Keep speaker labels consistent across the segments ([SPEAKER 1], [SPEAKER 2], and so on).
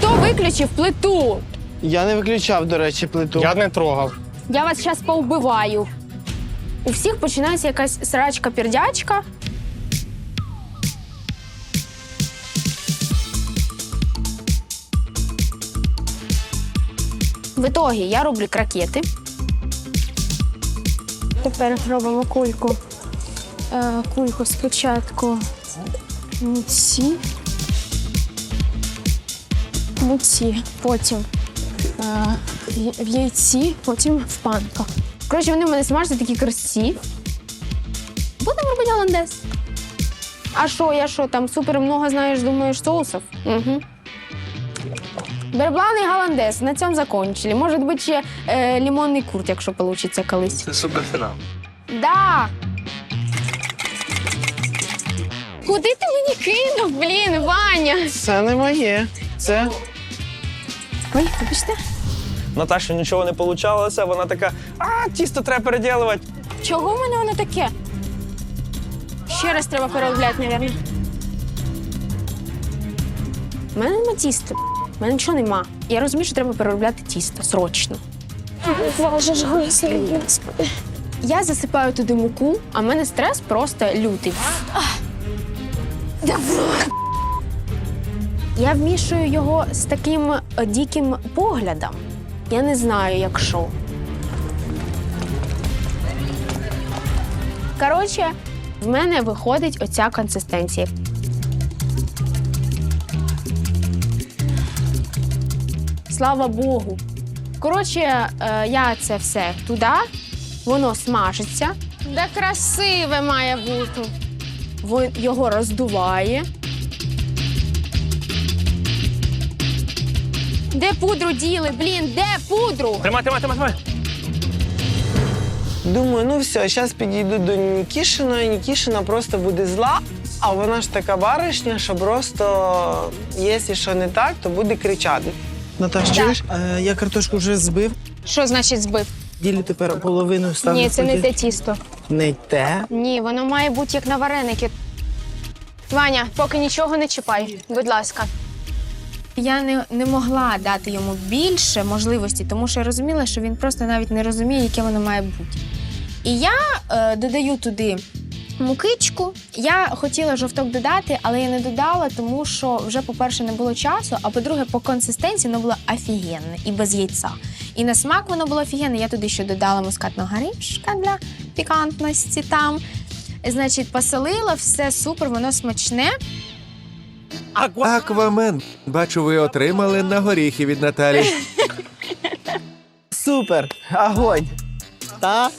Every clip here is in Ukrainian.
[SPEAKER 1] Хто виключив плиту?
[SPEAKER 2] Я не виключав, до речі, плиту.
[SPEAKER 3] Я не трогав.
[SPEAKER 1] Я вас зараз повбиваю. У всіх починається якась срачка-пердячка. В итогі я роблю кракети. Тепер робимо кульку. Е, кульку спочатку муці. Муці, потім е, в яйці, потім в панках. Коротше, вони в мене смажаться такі красиві. Будемо робити голландез. А що, я що, там супер много знаєш, думаєш, соусів? Угу. Берблан і голландез. На цьому закончили. Може бути ще е, лимонний курт, якщо вийде колись.
[SPEAKER 4] Це суперфінал.
[SPEAKER 1] Да. Куди ти мені кинув, блін, Ваня?
[SPEAKER 2] Це не моє. Це
[SPEAKER 1] Ой, вибачте.
[SPEAKER 4] Наташа нічого не получалося, вона така, а, тісто треба переділувати.
[SPEAKER 1] Чого в мене воно таке? Ще раз треба переробляти, мабуть. У мене нема тіста. У мене нічого нема. Я розумію, що треба переробляти тісто срочно. Я засипаю туди муку, а в мене стрес просто лютий. Я вмішую його з таким е, диким поглядом. Я не знаю, як що. Коротше, в мене виходить оця консистенція. Слава Богу. Коротше, е, я це все туди, воно смажиться. Де красиве має бути. Він його роздуває. Де пудру діли? Блін, де пудру?
[SPEAKER 4] Тримай, тримай, тримай, тримай.
[SPEAKER 2] думаю, ну все, зараз підійду до Нікішина, і Нікішина просто буде зла. А вона ж така баришня, що просто, якщо що не так, то буде кричати. Наташ, чуєш? Е, я картошку вже збив.
[SPEAKER 1] Що значить збив?
[SPEAKER 2] Ділю тепер половину ставлю.
[SPEAKER 1] Ні, це не те тісто.
[SPEAKER 2] Не те.
[SPEAKER 1] Ні, воно має бути як на вареники. Ваня, поки нічого не чіпай, будь ласка. Я не, не могла дати йому більше можливості, тому що я розуміла, що він просто навіть не розуміє, яке воно має бути. І я е, додаю туди мукичку. Я хотіла жовток додати, але я не додала, тому що вже, по-перше, не було часу, а по-друге, по консистенції воно було офігенне і без яйця. І на смак воно було офігенне. Я туди ще додала мускатного горішка для пікантності там. Значить, посолила, все супер, воно смачне.
[SPEAKER 5] Аквамен. Бачу, ви отримали на горіхи від Наталі.
[SPEAKER 2] Супер! Огонь! Та?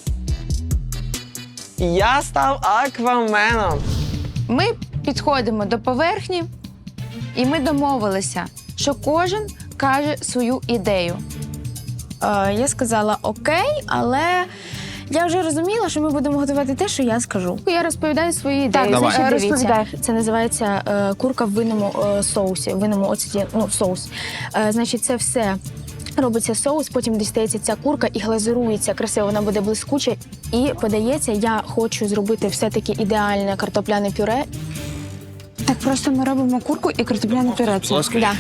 [SPEAKER 2] Я став акваменом.
[SPEAKER 6] Ми підходимо до поверхні, і ми домовилися, що кожен каже свою ідею.
[SPEAKER 1] Е, я сказала окей, але я вже розуміла, що ми будемо готувати те, що я скажу. Я розповідаю свої ідеї.
[SPEAKER 6] Так, давай.
[SPEAKER 1] дивіться,
[SPEAKER 6] Розповідай.
[SPEAKER 1] Це називається е, курка в винному е, соусі, в винному оцеті, ну, соус. Е, значить, це все. Робиться соус, потім дістається ця курка і глазурується красиво, вона буде блискуча і подається. Я хочу зробити все-таки ідеальне картопляне пюре.
[SPEAKER 6] Так просто ми робимо курку і картопляне пюре. Це.
[SPEAKER 1] Да.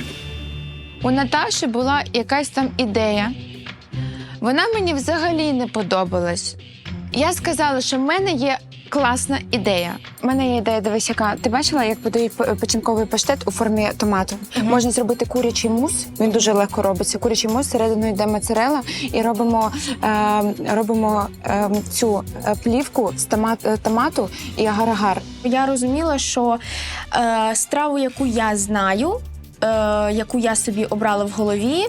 [SPEAKER 6] У Наташі була якась там ідея. Вона мені взагалі не подобалась. Я сказала, що в мене є класна ідея. У мене є ідея, дивись, яка ти бачила, як подають печінковий паштет у формі томату. Можна зробити курячий мус. Він дуже легко робиться. Курячий мус всередину йде моцарелла, і робимо, е, робимо е, цю плівку з томат, е, томату і агар-агар.
[SPEAKER 1] Я розуміла, що е, страву, яку я знаю. Е, Яку я собі обрала в голові,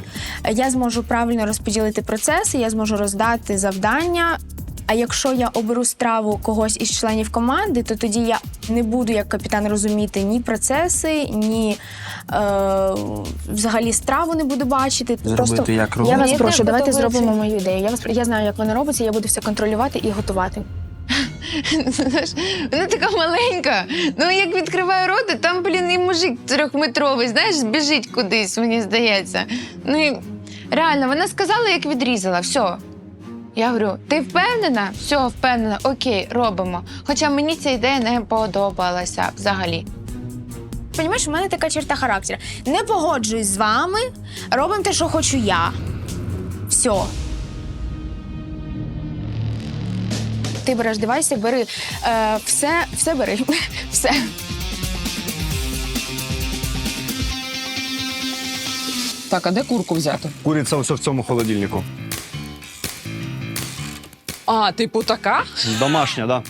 [SPEAKER 1] я зможу правильно розподілити процеси, я зможу роздати завдання. А якщо я оберу страву когось із членів команди, то тоді я не буду як капітан розуміти ні процеси, ні е, взагалі страву не буду бачити.
[SPEAKER 4] Зробити як
[SPEAKER 1] я вас прошу, давайте зробимо мою ідею. Я вас я знаю, як вона робиться. Я буду все контролювати і готувати.
[SPEAKER 6] Знаєш, Вона така маленька. Ну як відкриває рота, там, блін, і мужик трьохметровий, знаєш, біжить кудись, мені здається. Ну і реально, вона сказала, як відрізала, все. Я говорю, ти впевнена? Все, впевнена, окей, робимо. Хоча мені ця ідея не подобалася взагалі.
[SPEAKER 1] Понімаєш, у мене така черта характеру. Не погоджуюсь з вами, робимо те, що хочу я. Все. Ти береш девайси, бери е, все, все бери. Все.
[SPEAKER 3] Так, а де курку взяти?
[SPEAKER 7] Куриця ось в цьому холодильнику.
[SPEAKER 3] А, типу така?
[SPEAKER 7] Домашня, да.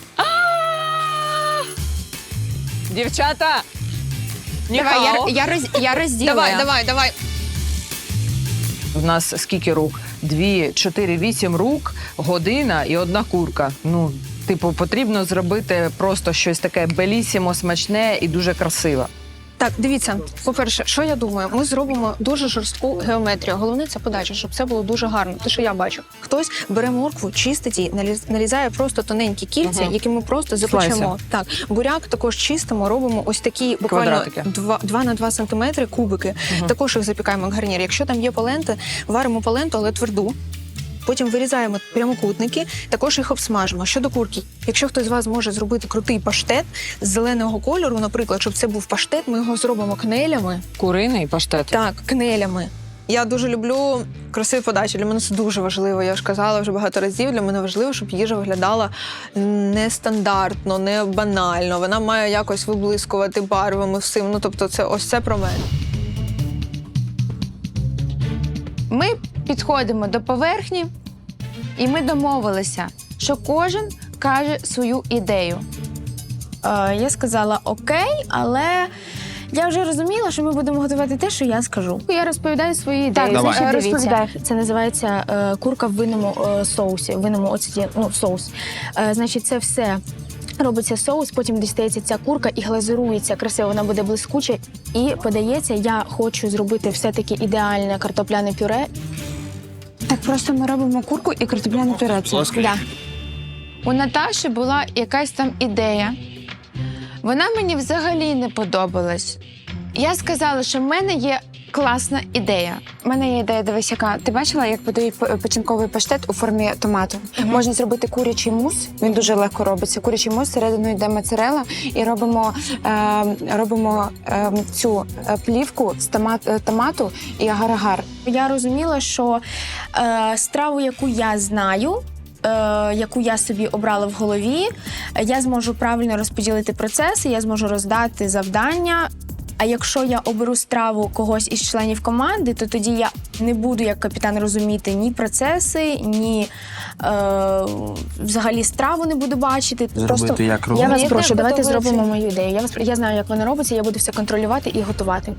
[SPEAKER 3] Дівчата!
[SPEAKER 1] Давай, я, я, роз, я розділила.
[SPEAKER 3] Давай, давай, давай. У нас скільки рук? Дві, чотири, вісім рук, година і одна курка. Ну, типу, потрібно зробити просто щось таке белісімо, смачне і дуже красиве.
[SPEAKER 8] Так, дивіться, по-перше, що я думаю, ми зробимо дуже жорстку геометрію. Головне це подача, щоб це було дуже гарно. Те, що я бачу, хтось бере моркву, чистить її, нарізає просто тоненькі кільця,
[SPEAKER 3] Мгм.
[SPEAKER 8] які ми просто запечемо. Так, буряк також чистимо, робимо ось такі буквально
[SPEAKER 3] Квадратики.
[SPEAKER 8] 2, 2 на 2 сантиметри кубики. Також їх запікаємо як гарнір. Якщо там є паленти, варимо паленту, але тверду. Потім вирізаємо прямокутники, також їх обсмажимо. Щодо курки, якщо хтось з вас може зробити крутий паштет з зеленого кольору, наприклад, щоб це був паштет, ми його зробимо кнелями.
[SPEAKER 3] Куриний паштет.
[SPEAKER 8] Так, кнелями. Я дуже люблю красиві подачі. Для мене це дуже важливо. Я ж казала вже багато разів. Для мене важливо, щоб їжа виглядала нестандартно, не банально. Вона має якось виблискувати барвами всім. Ну тобто, це ось це про мене.
[SPEAKER 6] Ми підходимо до поверхні, і ми домовилися, що кожен каже свою ідею.
[SPEAKER 1] Е, я сказала окей, але я вже розуміла, що ми будемо готувати те, що я скажу. Я розповідаю свої ідеї.
[SPEAKER 6] Так,
[SPEAKER 7] Давай.
[SPEAKER 1] Значить, дивіться. Це називається е, курка в винному е, соусі, в винному оцеті, ну, соус. Е, значить, це все. Робиться соус, потім дістається ця курка і глазурується красиво, вона буде блискуча і подається. Я хочу зробити все-таки ідеальне картопляне пюре.
[SPEAKER 6] Так просто ми робимо курку і картопляну пюре.
[SPEAKER 1] Да.
[SPEAKER 6] У Наташі була якась там ідея. Вона мені взагалі не подобалась. Я сказала, що в мене є класна ідея. У мене є ідея, дивись, яка ти бачила, як подають печінковий паштет у формі томату. Можна зробити курячий мус. Він дуже легко робиться. Курячий мус, всередину йде моцарелла, і робимо, е, робимо е, цю плівку з томат, е, томату і агар-агар.
[SPEAKER 1] Я розуміла, що е, страву, яку я знаю. е, Яку я собі обрала в голові, я зможу правильно розподілити процеси, я зможу роздати завдання. А якщо я оберу страву когось із членів команди, то тоді я не буду як капітан розуміти ні процеси, ні е, взагалі страву не буду бачити. Просто
[SPEAKER 7] як
[SPEAKER 1] я вас прошу, давайте зробимо мою ідею. Я вас я знаю, як вона робиться. Я буду все контролювати і готувати.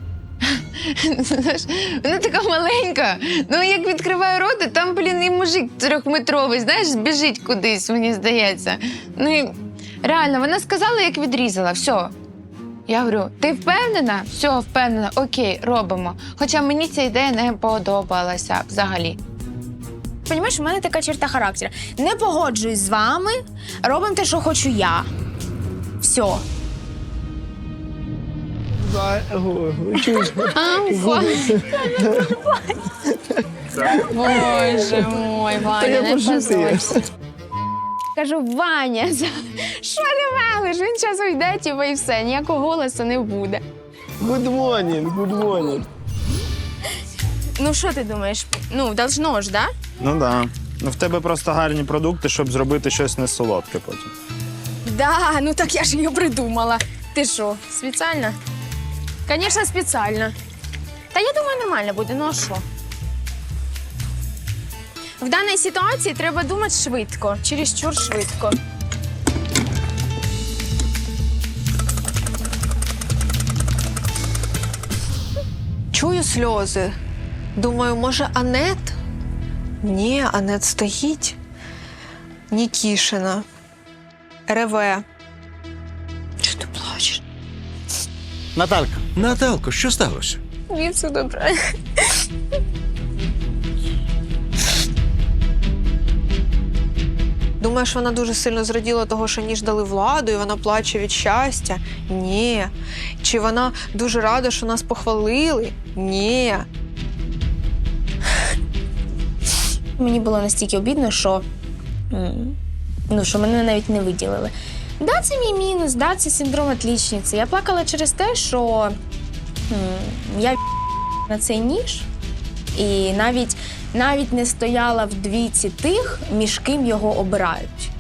[SPEAKER 6] Вона така маленька. Ну як відкриває рота, там, блін, і мужик трьохметровий, знаєш, біжить кудись, мені здається. Ну і реально, вона сказала, як відрізала, все. Я говорю, ти впевнена? Все, впевнена, окей, робимо. Хоча мені ця ідея не подобалася взагалі.
[SPEAKER 1] Понімаєш, у мене така черта характеру. Не погоджуюсь з вами, робимо те, що хочу я. Все. Боже мой, Ваня, не позорься. Кажу, Ваня, що не мелиш? Він час уйде, типу, і все, ніякого голосу не буде.
[SPEAKER 2] Good morning, good morning.
[SPEAKER 1] Ну що ти думаєш? Ну, должно ж, да?
[SPEAKER 7] Ну да. Ну в тебе просто гарні продукти, щоб зробити щось не солодке потім.
[SPEAKER 1] Да, ну так я ж її придумала. Ти що, спеціально? Звісно, спеціально. Та я думаю, нормально буде, ну а що? В даній ситуації треба думати швидко, чересчур швидко.
[SPEAKER 8] Чую сльози. Думаю, може, Анет? Ні, Анет стоїть. Нікішина. Реве. Чого ти плачеш?
[SPEAKER 7] Наталька.
[SPEAKER 5] Наталко, що сталося?
[SPEAKER 1] Ні, все добре.
[SPEAKER 8] Думаєш, вона дуже сильно зраділа того, що ніж дали владу, і вона плаче від щастя? Ні. Чи вона дуже рада, що нас похвалили? Ні.
[SPEAKER 1] Мені було настільки обідно, що, ну, що мене навіть не виділили. Да, це мій мінус, да, це синдром отлічниці. Я плакала через те, що я на цей ніж і навіть, навіть не стояла в двійці тих, між ким його обирають.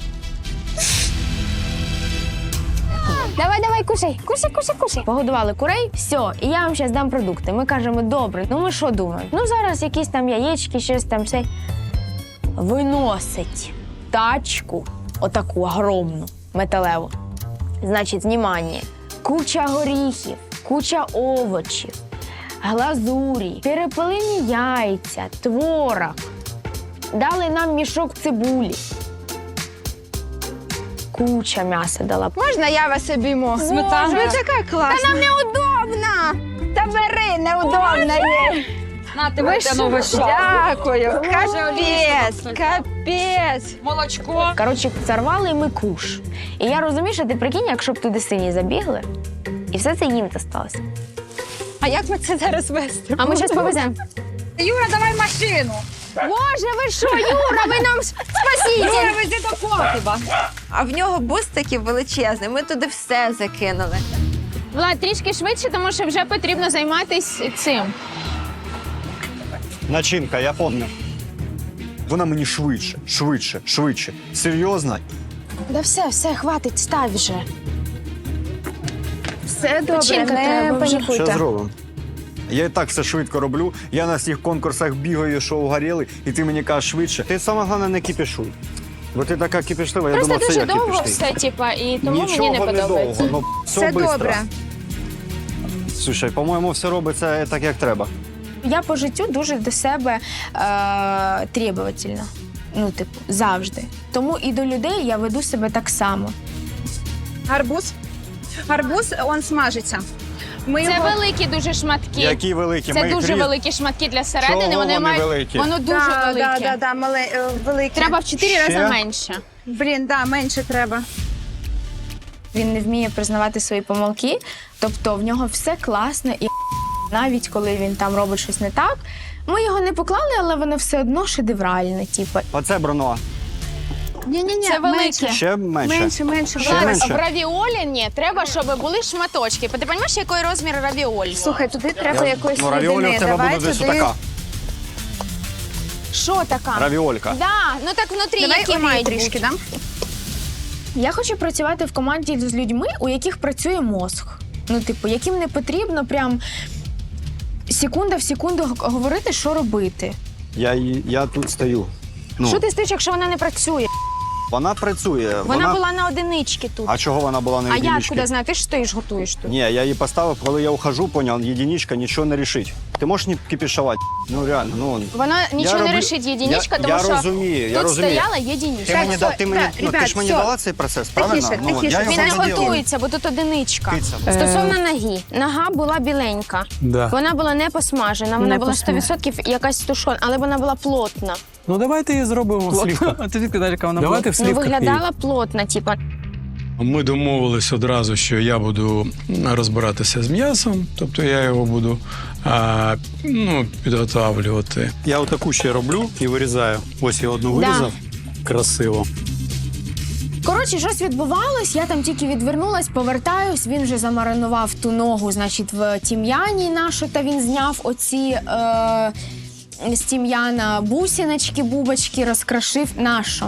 [SPEAKER 1] Давай, давай, кушай, кушай, кушай, кушай. Погодували курей, все, і я вам зараз дам продукти. Ми кажемо, добре, ну ми що думаємо? Ну зараз якісь там яєчки, щось там все. Виносить тачку, отаку огромну, металеву. Значить, знімання. Куча горіхів, куча овочів, глазурі, перепелині яйця, творог. Дали нам мішок цибулі. Куча м'яса дала.
[SPEAKER 6] Можна я вас обійму?
[SPEAKER 1] Сметана.
[SPEAKER 6] Ви така класна. Та нам неудобно. Та бери, неудобно є.
[SPEAKER 3] На
[SPEAKER 6] Ви що? Дякую. Капець, капець.
[SPEAKER 3] Молочко.
[SPEAKER 1] Коротше, зарвали ми куш. І я розумію, що ти прикинь, якщо б туди сині забігли, і все це їм досталося.
[SPEAKER 6] А як ми це зараз вести?
[SPEAKER 1] А ми зараз повеземо.
[SPEAKER 3] Юра, давай машину.
[SPEAKER 1] Боже, ви що, Юра, ви нам спасіть!
[SPEAKER 3] вези до Котиба.
[SPEAKER 6] А в нього бус такий величезний. Ми туди все закинули.
[SPEAKER 1] Влад, трішки швидше, тому що вже потрібно займатися цим.
[SPEAKER 7] Начинка, я помню. Вона мені швидше, швидше, швидше. Серйозно?
[SPEAKER 1] Да все, все, хватить, став вже.
[SPEAKER 6] Все добре,
[SPEAKER 1] Печінка
[SPEAKER 6] не
[SPEAKER 1] треба вже.
[SPEAKER 7] Що
[SPEAKER 6] панікуйте.
[SPEAKER 7] зробимо? Я і так все швидко роблю. Я на всіх конкурсах бігаю, що угоріли, і ти мені кажеш швидше. Ти саме головне не кипішуй. Бо ти така кипішлива, я
[SPEAKER 1] Просто
[SPEAKER 7] думав, це
[SPEAKER 1] дуже
[SPEAKER 7] я
[SPEAKER 1] довго все, типа, і тому
[SPEAKER 7] Нічого
[SPEAKER 1] мені не
[SPEAKER 7] не
[SPEAKER 1] подобається.
[SPEAKER 7] довго, ну все,
[SPEAKER 6] Все
[SPEAKER 7] бистро.
[SPEAKER 6] добре.
[SPEAKER 7] Слушай, по-моєму, все робиться так, як треба.
[SPEAKER 1] Я по життю дуже до себе е, требовательна. Ну, типу, завжди. Тому і до людей я веду себе так само.
[SPEAKER 9] Гарбуз. Гарбуз, он смажиться. Ми
[SPEAKER 1] Це
[SPEAKER 9] його...
[SPEAKER 1] великі дуже шматки.
[SPEAKER 7] Які великі,
[SPEAKER 1] Це
[SPEAKER 7] ми їх
[SPEAKER 1] дуже
[SPEAKER 7] різ-
[SPEAKER 1] великі шматки для середини.
[SPEAKER 7] Чого
[SPEAKER 1] вони
[SPEAKER 7] вони
[SPEAKER 1] мають
[SPEAKER 7] великі?
[SPEAKER 1] воно дуже
[SPEAKER 9] да,
[SPEAKER 1] велике.
[SPEAKER 9] Да, да, да, мале, е.
[SPEAKER 1] Треба в чотири
[SPEAKER 7] Ще?
[SPEAKER 1] рази менше.
[SPEAKER 9] Блін, да, менше треба.
[SPEAKER 1] Він не вміє признавати свої помилки, тобто в нього все класно, і навіть коли він там робить щось не так. Ми його не поклали, але воно все одно шедевральне. Типу.
[SPEAKER 7] Оце Бруно.
[SPEAKER 9] Ні-ні-ні,
[SPEAKER 1] Це велике.
[SPEAKER 9] менше.
[SPEAKER 7] Ще менше.
[SPEAKER 9] Менше, менше.
[SPEAKER 7] Ще
[SPEAKER 9] Влад,
[SPEAKER 7] менше.
[SPEAKER 1] В равіолі ні, треба, щоб були шматочки. Ти розумієш, який розмір равіолі?
[SPEAKER 9] Слухай, туди треба якоїсь
[SPEAKER 7] ну, равіолі
[SPEAKER 9] рідини.
[SPEAKER 7] в тебе
[SPEAKER 9] Давай
[SPEAKER 7] десь
[SPEAKER 9] туди.
[SPEAKER 7] така.
[SPEAKER 1] Що така?
[SPEAKER 7] Равіолька.
[SPEAKER 1] Да, ну так внутрі
[SPEAKER 9] Давай
[SPEAKER 1] які
[SPEAKER 9] олії
[SPEAKER 1] мають
[SPEAKER 9] трішки,
[SPEAKER 1] бути?
[SPEAKER 9] дам?
[SPEAKER 1] Я хочу працювати в команді з людьми, у яких працює мозг. Ну, типу, яким не потрібно прям секунда в секунду г- говорити, що робити.
[SPEAKER 7] Я, її- я тут стою. Ну,
[SPEAKER 1] Що ти стоїш, якщо вона не працює?
[SPEAKER 7] Вона працює.
[SPEAKER 1] Вона, була на одиничці тут.
[SPEAKER 7] А чого вона була на
[SPEAKER 1] А я
[SPEAKER 7] єдиничці?
[SPEAKER 1] откуда знаю? Ти ж стоїш, готуєш тут.
[SPEAKER 7] Ні, я її поставив, коли я ухожу, поняв, єдиничка нічого не рішить. Ти можеш не кипішувати? Ну реально, ну.
[SPEAKER 1] Вона нічого не
[SPEAKER 7] роблю-
[SPEAKER 1] рішить єдиничка,
[SPEAKER 7] я,
[SPEAKER 1] тому
[SPEAKER 7] я
[SPEAKER 1] що
[SPEAKER 7] розумію, я
[SPEAKER 1] тут
[SPEAKER 7] розумію.
[SPEAKER 1] стояла єдиничка.
[SPEAKER 7] Ти мені, да, ти мені, ну, ти
[SPEAKER 9] ребят,
[SPEAKER 7] ж мені дала цей процес, правильно?
[SPEAKER 9] Тихіше,
[SPEAKER 7] ну,
[SPEAKER 9] тихіше.
[SPEAKER 7] я
[SPEAKER 1] Він не готується, бо тут одиничка.
[SPEAKER 7] Киця.
[SPEAKER 1] Стосовно ноги, нога була біленька.
[SPEAKER 10] Да.
[SPEAKER 1] Вона була не посмажена, вона
[SPEAKER 8] Не
[SPEAKER 1] була 100% якась тушона, але вона була плотна.
[SPEAKER 10] Ну давайте її зробимо в слівках.
[SPEAKER 8] А ти звідки далі вона
[SPEAKER 10] Давайте в
[SPEAKER 1] Ну,
[SPEAKER 10] слівках. її.
[SPEAKER 1] виглядала плотна, типа.
[SPEAKER 10] Ми домовились одразу, що я буду розбиратися з м'ясом, тобто я його буду а, ну, підготавлювати. Я отаку ще роблю і вирізаю. Ось я одну
[SPEAKER 1] Да.
[SPEAKER 10] вирізав. Красиво.
[SPEAKER 1] Коротше, щось відбувалось, я там тільки відвернулась, повертаюсь. Він вже замаринував ту ногу, значить, в тім'яні нашу, та він зняв оці е, з тім'яна бусиночки, бубочки, розкрашив нашу.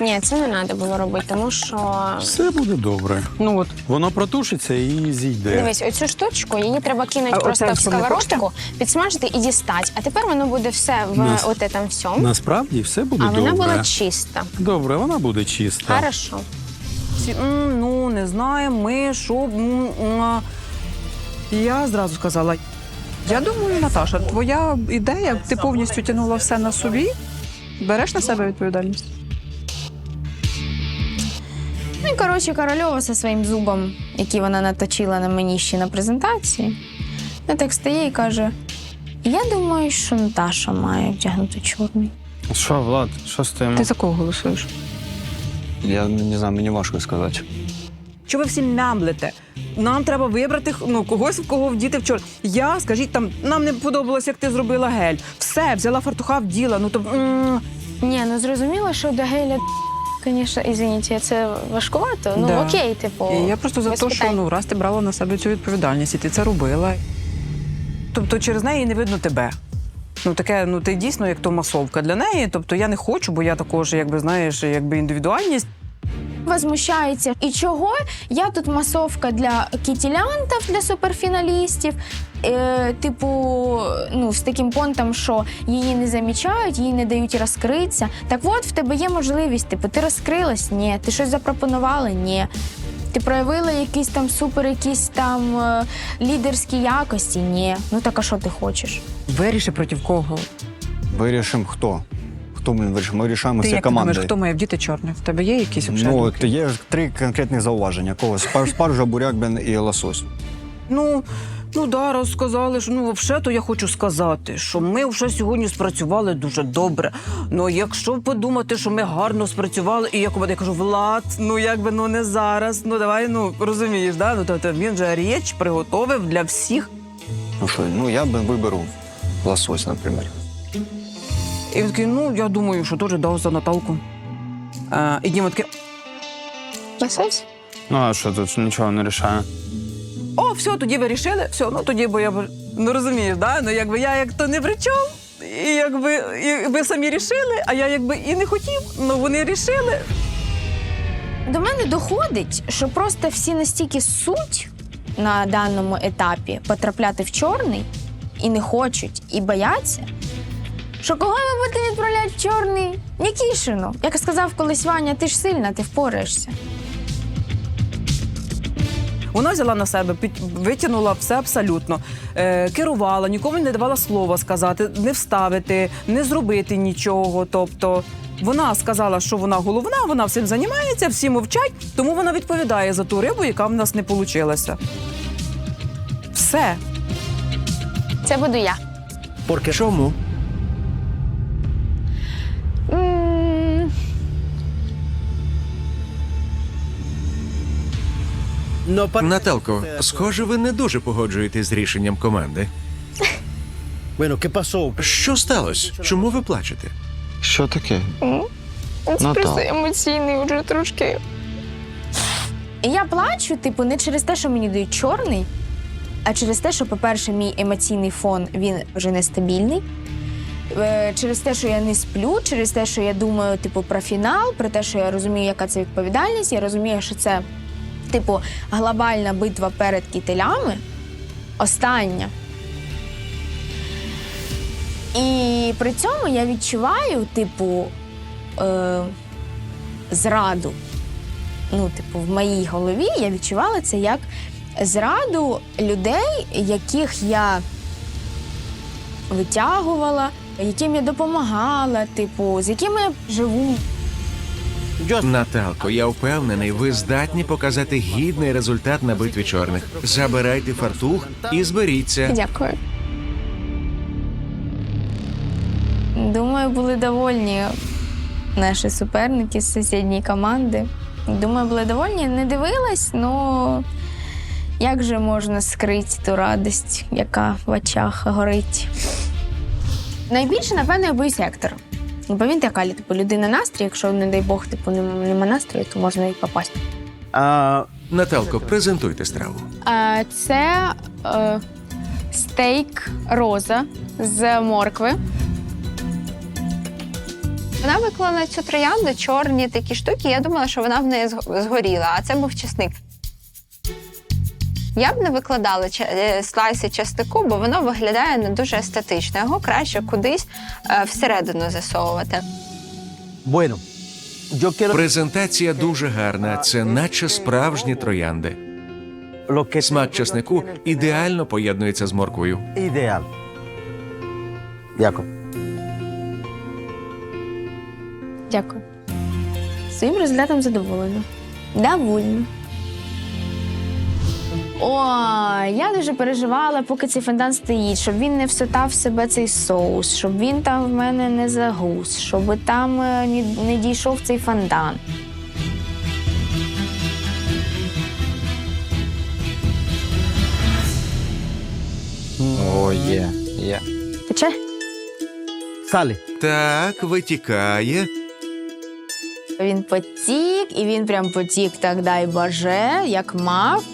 [SPEAKER 1] Ні, це не треба було робити, тому що.
[SPEAKER 10] Все буде добре.
[SPEAKER 8] Ну от.
[SPEAKER 10] Воно протушиться і зійде.
[SPEAKER 1] Дивись, оцю штучку її треба кинути
[SPEAKER 8] А
[SPEAKER 1] просто
[SPEAKER 8] оце
[SPEAKER 1] в
[SPEAKER 8] що, не
[SPEAKER 1] сковородку, підсмажити і дістати. А тепер воно буде все в
[SPEAKER 10] Нас-
[SPEAKER 1] оте там всьому.
[SPEAKER 10] Насправді все буде
[SPEAKER 1] А
[SPEAKER 10] добре.
[SPEAKER 1] вона була чиста.
[SPEAKER 10] Добре, вона буде чиста.
[SPEAKER 1] Хорошо.
[SPEAKER 3] М, Ну, не знаю, ми що. м, м, а. І Я зразу сказала:
[SPEAKER 8] Я думаю, Наташа, твоя ідея, ти повністю тягнула все на собі. Береш на себе відповідальність?
[SPEAKER 1] Ну і коротше, корольова зі своїм зубом, який вона наточила на мені ще на презентації, вона так стає і каже: Я думаю, що Наташа має вдягнути чорний.
[SPEAKER 11] Що, Влад, що з тим?
[SPEAKER 8] Ти за кого голосуєш?
[SPEAKER 11] Я не знаю, мені важко сказати.
[SPEAKER 3] Що ви всі мямлите? Нам треба вибрати ну, когось, в кого вдіти вчора. Я, скажіть, там нам не подобалось, як ти зробила гель. Все, взяла фартуха, вділа. Ну то м,
[SPEAKER 1] Ні, ну зрозуміло, що до геля звісно, извините, це важкувато. Ну
[SPEAKER 3] Да.
[SPEAKER 1] окей, типу.
[SPEAKER 3] Я просто за те, що ну раз ти брала на себе цю відповідальність, і ти це робила. Тобто через неї не видно тебе. Ну таке, ну ти дійсно як то масовка для неї. Тобто я не хочу, бо я також, якби знаєш, якби індивідуальність.
[SPEAKER 1] Возмущається. І чого я тут масовка для кітілянтів, для суперфіналістів. Е, типу, ну, з таким понтом, що її не замічають, їй не дають розкритися. Так от в тебе є можливість, типу, ти розкрилась? Ні. Ти щось запропонувала? Ні. Ти проявила якісь там супер, якісь там е, лідерські якості? Ні. Ну так а що ти хочеш?
[SPEAKER 3] Виріши проти кого.
[SPEAKER 7] Вирішимо хто. Хто ми вирішимо? Ми рішаємо
[SPEAKER 3] Ти як ти думаєш, хто має вдіти чорне? В тебе є якісь
[SPEAKER 7] Ну,
[SPEAKER 3] обширні?
[SPEAKER 7] от є три конкретні зауваження. Кого? Спар- Спаржа, буряк, бен і лосось.
[SPEAKER 3] Ну, ну да, раз сказали, що ну взагалі, то я хочу сказати, що ми вже сьогодні спрацювали дуже добре. Ну, якщо подумати, що ми гарно спрацювали, і якоби я кажу, Влад, ну якби ну не зараз. Ну давай, ну розумієш, да? Ну тобто він же річ приготовив для всіх.
[SPEAKER 7] Ну що, ну я би виберу лосось, наприклад.
[SPEAKER 3] І він такий, ну я думаю, що теж дав за Наталку. А, і Діма такий,
[SPEAKER 1] Лосось?
[SPEAKER 11] Ну, а що тут нічого не рішає?
[SPEAKER 3] о, все, тоді ви рішили, все, ну тоді, бо я б- ну розумієш, да? Ну якби я як то не при чому, і якби і ви самі рішили, а я якби і не хотів, ну вони рішили.
[SPEAKER 1] До мене доходить, що просто всі настільки суть на даному етапі потрапляти в чорний і не хочуть, і бояться. Що кого ви будете відправляти в чорний? Нікішину. Як сказав колись Ваня, ти ж сильна, ти впораєшся.
[SPEAKER 3] Вона взяла на себе, витягнула все абсолютно, е, керувала, нікому не давала слова сказати, не вставити, не зробити нічого. Тобто вона сказала, що вона головна, вона всім займається, всі мовчать, тому вона відповідає за ту рибу, яка в нас не вийшла. Все.
[SPEAKER 1] Це буду я.
[SPEAKER 5] Чому? Наталко, схоже, ви не дуже погоджуєтесь з рішенням команди. Що сталося? Чому ви плачете?
[SPEAKER 11] Що таке?
[SPEAKER 1] Це просто емоційний вже трошки. Я плачу, типу, не через те, що мені дають чорний, а через те, що, по-перше, мій емоційний фон він вже нестабільний. Е, Через те, що я не сплю, через те, що я думаю, типу, про фінал, про те, що я розумію, яка це відповідальність. Я розумію, що це, типу, глобальна битва перед кітелями. Остання. І при цьому я відчуваю, типу, е, зраду. Ну, типу, в моїй голові я відчувала це як зраду людей, яких я витягувала, яким я допомагала, типу, з якими я живу.
[SPEAKER 5] Наталко, я впевнений, ви здатні показати гідний результат на битві чорних. Забирайте фартух і зберіться.
[SPEAKER 1] Дякую. Думаю, були довольні наші суперники з сусідньої команди. Думаю, були довольні. Не дивилась, ну як же можна скрити ту радість, яка в очах горить. Найбільше, напевно, я боюсь Гектора. Бо він така, типу, людина настрій, якщо, не дай Бог, типу, нем- нема настрою, то можна і попасти.
[SPEAKER 5] Наталко, презентуйте страву.
[SPEAKER 1] Е, Це е, стейк роза з моркви.
[SPEAKER 6] Вона виклала цю троянду чорні такі штуки. Я думала, що вона в неї згоріла, а це був чесник. Я б не викладала е, слайси частику, бо воно виглядає не дуже естетично. Його краще кудись е, всередину засовувати.
[SPEAKER 5] Презентація дуже гарна. Це наче справжні троянди. Смак чеснику ідеально поєднується з морквою.
[SPEAKER 12] Ідеал. Дякую.
[SPEAKER 1] Дякую. Своїм результатом задоволена. Довольна. О, я дуже переживала, поки цей фондан стоїть, щоб він не всотав в себе цей соус, щоб він там в мене не загус, щоб там е, не, не дійшов цей фондан.
[SPEAKER 11] О, є, є.
[SPEAKER 1] Тече?
[SPEAKER 12] Салі.
[SPEAKER 5] Так, витікає.
[SPEAKER 1] Він потік, і він прям потік так дай боже, як мав.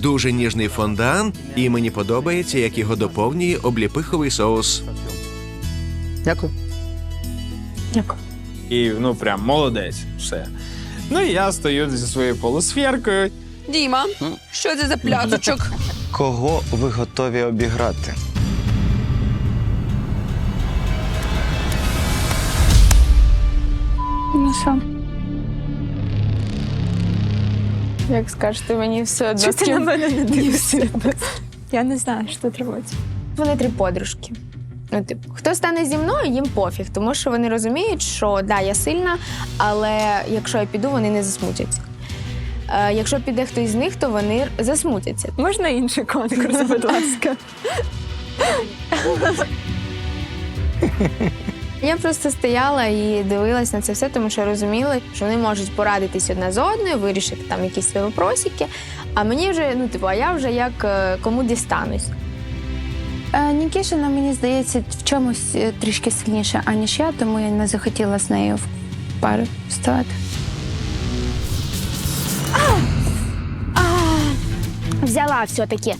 [SPEAKER 5] Дуже ніжний фондан, і мені подобається, як його доповнює обліпиховий соус.
[SPEAKER 3] Дякую.
[SPEAKER 11] І ну прям молодець. Все. Ну і я стою зі своєю полусферкою.
[SPEAKER 6] Діма, що це за пляцочок?
[SPEAKER 11] Кого ви готові обіграти?
[SPEAKER 6] Ну що?
[SPEAKER 1] Як скажете, мені все одно.
[SPEAKER 6] ти на
[SPEAKER 1] мене не дивишся?
[SPEAKER 6] Я не знаю, що тут робити.
[SPEAKER 1] Вони три подружки. Ну, типу, хто стане зі мною, їм пофіг, тому що вони розуміють, що да, я сильна, але якщо я піду, вони не засмутяться. Е, якщо піде хтось з них, то вони засмутяться.
[SPEAKER 6] Можна інший конкурс, будь ласка.
[SPEAKER 1] Я просто стояла і дивилась на це все, тому що розуміла, що вони можуть порадитись одна з одною, вирішити там якісь свої вопросики. А мені вже, ну типу, а я вже як е, кому дістанусь.
[SPEAKER 6] Е, Нікішина, мені здається, в чомусь е, трішки сильніша, аніж я, тому я не захотіла з нею в пару ставати.
[SPEAKER 1] Взяла все-таки.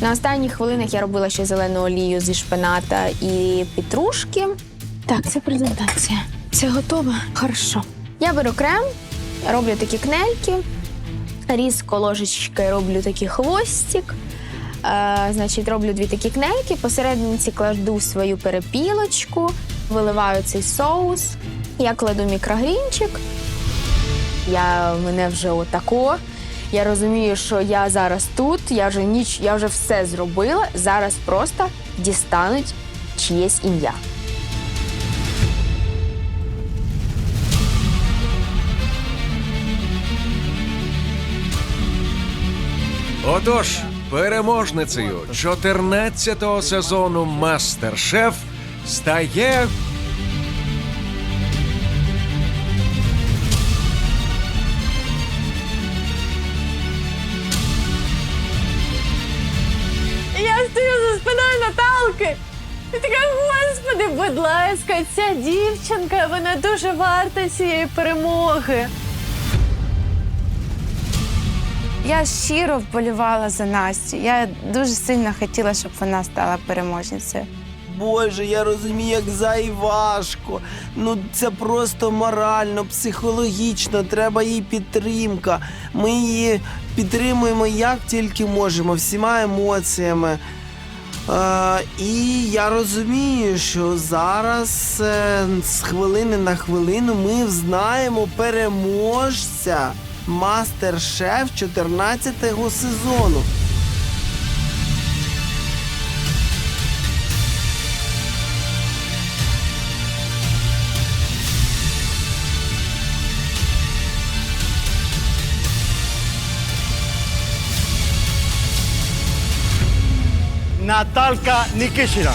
[SPEAKER 1] На останніх хвилинах я робила ще зелену олію зі шпината і петрушки. Так, це презентація. Це готово? Хорошо. Я беру крем, роблю такі кнельки, різко ложечкою роблю такий хвостик. Е, значить, роблю дві такі кнельки, посерединці кладу свою перепілочку, виливаю цей соус. Я кладу мікрогрінчик. Я мене вже отако. Я розумію, що я зараз тут, я вже ніч, я вже все зробила. Зараз просто дістануть чиєсь ім'я.
[SPEAKER 5] Отож, переможницею 14-го сезону Мастер-Шеф стає.
[SPEAKER 1] Будь ласка, ця дівчинка, вона дуже варта цієї перемоги.
[SPEAKER 6] Я щиро вболівала за Настю. Я дуже сильно хотіла, щоб вона стала переможницею.
[SPEAKER 2] Боже, я розумію, як зай важко. Ну це просто морально, психологічно, треба їй підтримка. Ми її підтримуємо як тільки можемо, всіма емоціями. Е, і я розумію, що зараз е, з хвилини на хвилину ми взнаємо переможця мастер-шеф 14-го сезону. Natalka Nikishina.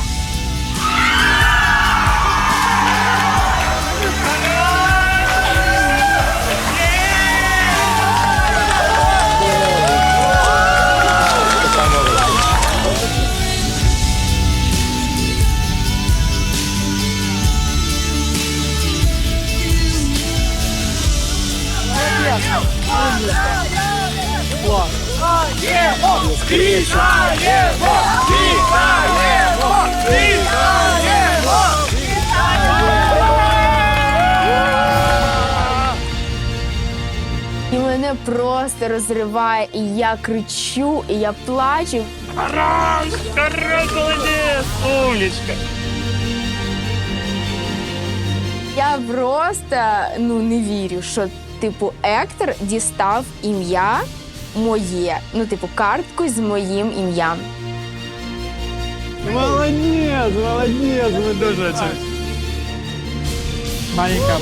[SPEAKER 7] Наталка Нікішина.
[SPEAKER 1] І мене просто розриває, і я кричу, і я плачу. Я просто ну не вірю, що типу Ектор дістав ім'я моє, ну, типу, картку з моїм ім'ям.
[SPEAKER 7] Молодець, молодець, ми дуже. Маленька.